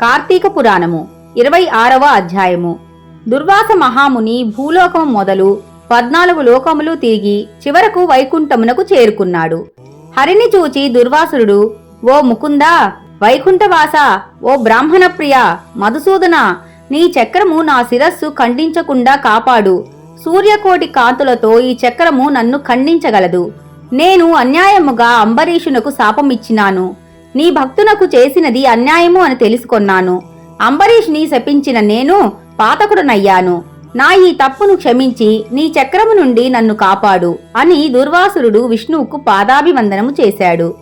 కార్తీక పురాణము ఇరవై ఆరవ అధ్యాయము. దుర్వాస మహాముని భూలోకము మొదలు పద్నాలుగు లోకములు తిరిగి చివరకు వైకుంఠమునకు చేరుకున్నాడు. హరిని చూచి దుర్వాసుడు ఓ ముకుందా వైకుంఠవాస ఓ బ్రాహ్మణ ప్రియ మధుసూదన నీ చక్రము నా శిరస్సు ఖండించకుండా కాపాడు. సూర్యకోటి కాంతులతో ఈ చక్రము నన్ను ఖండించగలదు. నేను అన్యాయముగా అంబరీషునకు శాపమిచ్చినాను. నీ భక్తునకు చేసినది అన్యాయము అని తెలుసుకొన్నాను. అంబరీష్ని శపించిన నేను పాతకుడనయ్యాను. నా ఈ తప్పును క్షమించి నీ చక్రము నుండి నన్ను కాపాడు అని దుర్వాసురుడు విష్ణువుకు పాదాభివందనము చేశాడు.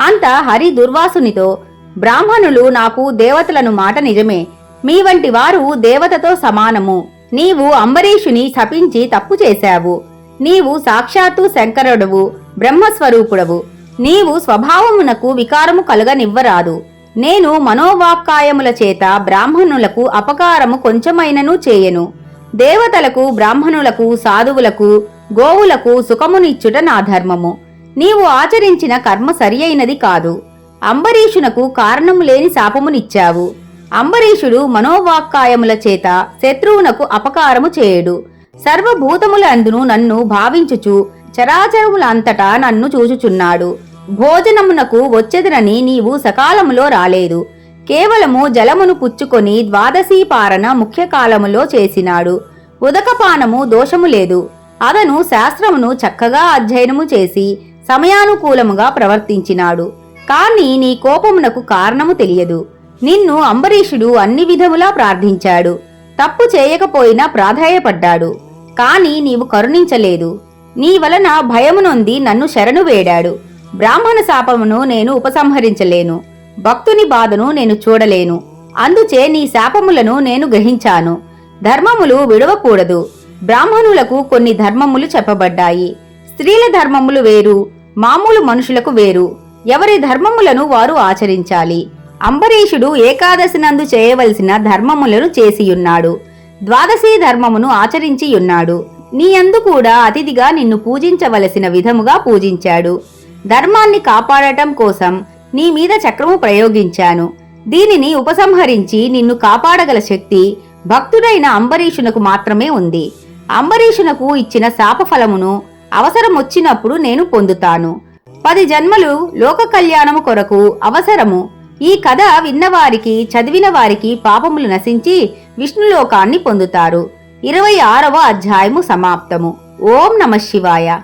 అంత హరి దుర్వాసునితో బ్రాహ్మణులు నాకు దేవతలను మాట నిజమే మీ వంటి వారు దేవతతో సమానము. నీవు అంబరీషుని శపించి తప్పు చేశావు. నీవు సాక్షాత్తు శంకరుడవు బ్రహ్మస్వరూపుడవు. నీవు స్వభావమునకు వికారము కలుగనివ్వరాదు. నేను మనోవాక్కాయముల చేత బ్రాహ్మణులకు అపకారము కొంచెమైనను చేయను. దేవతలకు బ్రాహ్మణులకు సాధువులకు గోవులకు సుఖమునిచ్చుట నా ధర్మము. నీవు ఆచరించిన కర్మ సరియైనది కాదు. అంబరీషునకు కారణము లేని శాపమునిచ్చావు. అంబరీషుడు మనోవాక్కాయముల చేత శత్రువునకు అపకారము చేయడు. సర్వభూతములందును నన్ను భావించుచు చరాచరములంతటా నన్ను చూచుచున్నాడు. భోజనమునకు వచ్చెదనని నీవు సకాలములో రాలేదు. కేవలము జలమును పుచ్చుకొని ద్వాదశీ పారణ ముఖ్య కాలములో చేసినాడు. ఉదకపానము దోషము లేదు. అతను శాస్త్రమును చక్కగా అధ్యయనము చేసి సమయానుకూలముగా ప్రవర్తించినాడు. కాని నీ కోపమునకు కారణము తెలియదు. నిన్ను అంబరీషుడు అన్ని విధములా ప్రార్థించాడు. తప్పు చేయకపోయినా ప్రాధాయపడ్డాడు. కాని నీవు కరుణించలేదు. నీ వలన భయమునొంది నన్ను శరణు వేడాడు. బ్రాహ్మణ శాపమును నేను ఉపసంహరించలేను. భక్తుని బాధను నేను చూడలేను. అందుచే నీ శాపములను నేను గ్రహించాను. ధర్మములు విడవకూడదు. బ్రాహ్మణులకు కొన్ని ధర్మములు చెప్పబడ్డాయి. స్త్రీల ధర్మములు వేరు మామూలు మనుషులకు వేరు. ఎవరి ధర్మములను వారు ఆచరించాలి? అంబరీషుడు ఏకాదశి నందు చేయవలసిన ధర్మములను చేసియున్నాడు. ద్వాదశీ ధర్మమును ఆచరించియున్నాడు. నీయందు కూడా అతిథిగా నిన్ను పూజించవలసిన విధముగా పూజించాడు. ధర్మాన్ని కాపాడటం కోసం నీ మీద చక్రము ప్రయోగించాను. దీనిని ఉపసంహరించి నిన్ను కాపాడగల శక్తి భక్తుడైన అంబరీషునకు మాత్రమే ఉంది. అంబరీషునకు ఇచ్చిన శాపఫలమును అవసరమొచ్చినప్పుడు నేను పొందుతాను. పది జన్మలు లోక కళ్యాణము కొరకు అవసరము. ఈ కథ విన్నవారికి చదివిన వారికి పాపములు నశించి విష్ణులోకాన్ని పొందుతారు. ఇరవై ఆరవ అధ్యాయము సమాప్తము. ఓం నమ శివాయ.